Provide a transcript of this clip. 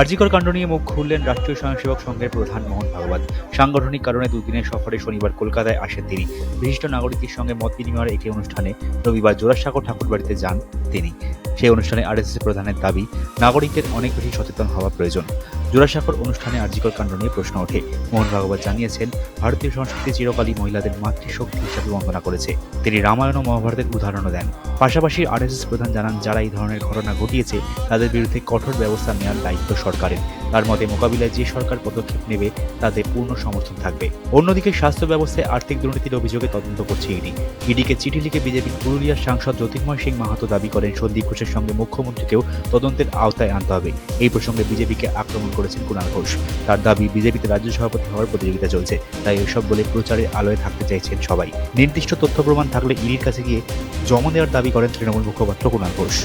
আরজিকর কাণ্ড নিয়ে মুখ খুললেন রাষ্ট্রীয় স্বয়ংসেবক সংঘের প্রধান মোহন ভাগবত। সাংগঠনিক কারণে দুদিনের সফরে শনিবার কলকাতায় আসেন তিনি। বিশিষ্ট নাগরিকের সঙ্গে মত বিনিময়ের একটি অনুষ্ঠানে রবিবার জোড়াসাঁকো ঠাকুরবাড়িতে যান তিনি। সেই অনুষ্ঠানে আরএসএস প্রধানের দাবি, নাগরিকদের অনেক বেশি সচেতন হওয়া প্রয়োজন। জোড়াসাঁকোর অনুষ্ঠানে আরজিকর কাণ্ড নিয়ে প্রশ্ন ওঠে। মোহন ভাগবত জানিয়েছেন, ভারতীয় সংস্কৃতি চিরকালই মহিলাদের মাতৃশক্তি হিসাবে বন্দনা করেছে। তিনি রামায়ণ ও মহাভারতের উদাহরণও দেন। পাশাপাশি আরএসএস প্রধান জানান, যারা এই ধরনের ঘটনা ঘটিয়েছে, তাদের বিরুদ্ধে কঠোর ব্যবস্থা নেওয়ার দায়িত্ব সরকারের। তার মতে, মোকাবিলায় যে সরকার পদক্ষেপ নেবে তাদের পূর্ণ সমর্থন থাকবে। অন্যদিকে, স্বাস্থ্য ব্যবস্থায় আর্থিক দুর্নীতির অভিযোগে তদন্ত করছে ইডি। ইডিকে চিঠি লিখে বিজেপির পুরুলিয়ার সাংসদ জ্যোতির্ময় সিং মাহাতো দাবি করেন, সন্দীপ ঘোষের সঙ্গে মুখ্যমন্ত্রীকেও তদন্তের আওতায় আনতে হবে। এই প্রসঙ্গে বিজেপিকে আক্রমণ করেছেন কুণাল ঘোষ। তার দাবি, বিজেপিতে রাজ্য সভাপতি হওয়ার প্রতিযোগিতা চলছে। তাই এসব বলে প্রচারের আলোয় থাকতে চাইছেন সবাই। নির্দিষ্ট তথ্য প্রমাণ থাকলে ইডির কাছে গিয়ে জমা দেওয়ার দাবি করেন তৃণমূল মুখপাত্র কুণাল ঘোষ।